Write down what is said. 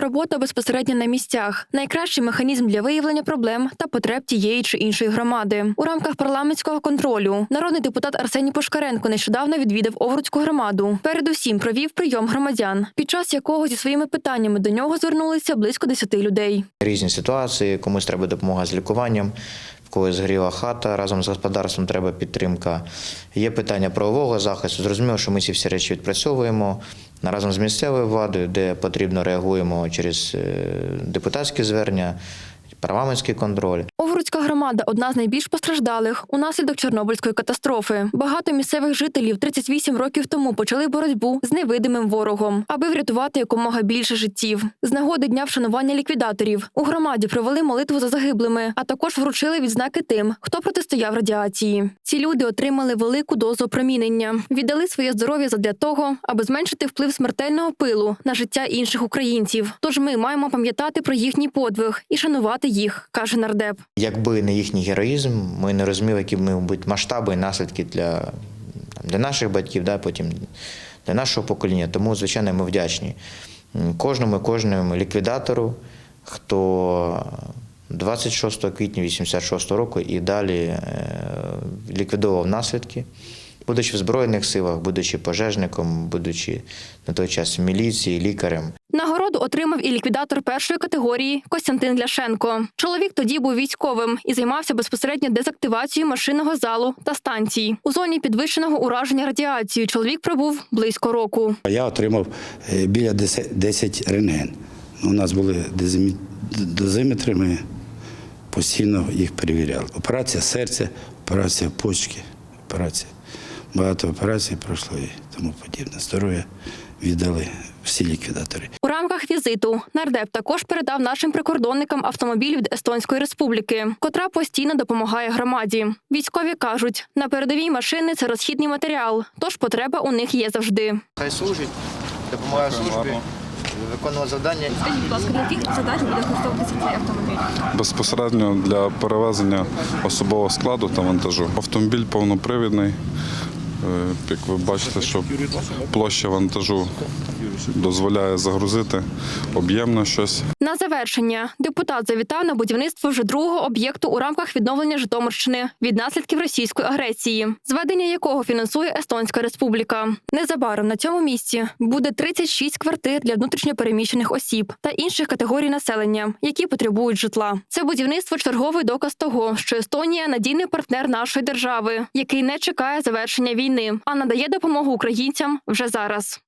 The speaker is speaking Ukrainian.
Робота безпосередньо на місцях найкращий механізм для виявлення проблем та потреб тієї чи іншої громади. У рамках парламентського контролю народний депутат Арсеній Пушкаренко нещодавно відвідав Овруцьку громаду. Передусім провів прийом громадян, під час якого зі своїми питаннями до нього звернулися близько 10 людей. Різні ситуації, комусь треба допомога з лікуванням, когось згоріла хата, разом з господарством треба підтримка. Є питання правового захисту. Зрозуміло, що ми ці всі речі відпрацьовуємо разом з місцевою владою, де потрібно реагуємо через е, депутатські звернення, парламентський контроль. Овруцька громада одна з найбільш постраждалих унаслідок Чорнобильської катастрофи. Багато місцевих жителів 38 років тому почали боротьбу з невидимим ворогом, аби врятувати якомога більше життів. З нагоди дня вшанування ліквідаторів у громаді провели молитву за загиблими, а також вручили відзнаки тим, хто протистояв радіації. Ці люди отримали велику дозу опромінення, віддали своє здоров'я задля того, аби зменшити вплив смертельного пилу на життя інших українців. Тож ми маємо пам'ятати про їхній подвиг і шанувати їх, каже нардеп. Якби не їхній героїзм, ми не розуміли, які бути масштаби і наслідки для, для наших батьків, да, потім для нашого покоління. Тому, звичайно, ми вдячні кожному і кожному ліквідатору, хто 26 квітня 86 року і далі е, ліквідовував наслідки. Будучи в Збройних силах, будучи пожежником, будучи на той час в міліції, лікарем. Нагороду отримав і ліквідатор першої категорії Костянтин Ляшенко. Чоловік тоді був військовим і займався безпосередньо дезактивацією машинного залу та станцій. У зоні підвищеного ураження радіацією чоловік пробув близько року. Я отримав е, біля 10 10 рентген. У нас були дозиметри, ми постійно їх перевіряли. Операція серця, операція почки, операція. Багато операцій пройшло і тому подібне. Здоров'я віддали всі ліквідатори. У рамках візиту нардеп також передав нашим прикордонникам автомобіль від Естонської республіки, котра постійно допомагає громаді. Військові кажуть, на передовій машини це розхідний матеріал, тож потреба у них є завжди. Хай служить, допомагає службі, виконувати завдання. Скажіть, будь ласка, для яких задач буде використовуватися цей автомобіль? безпосередньо для перевезення особового складу та вантажу. Автомобіль повнопривідний. Е, Як ви бачите, що площа вантажу дозволяє загрузити об'ємно щось. На завершення депутат завітав на будівництво вже другого об'єкту у рамках відновлення Житомирщини від наслідків російської агресії, зведення якого фінансує Естонська Республіка. Незабаром на цьому місці буде 36 квартир для внутрішньопереміщених осіб та інших категорій населення, які потребують житла. Це будівництво черговий доказ того, що Естонія надійний партнер нашої держави, який не чекає завершення війни, а надає допомогу українцям вже зараз.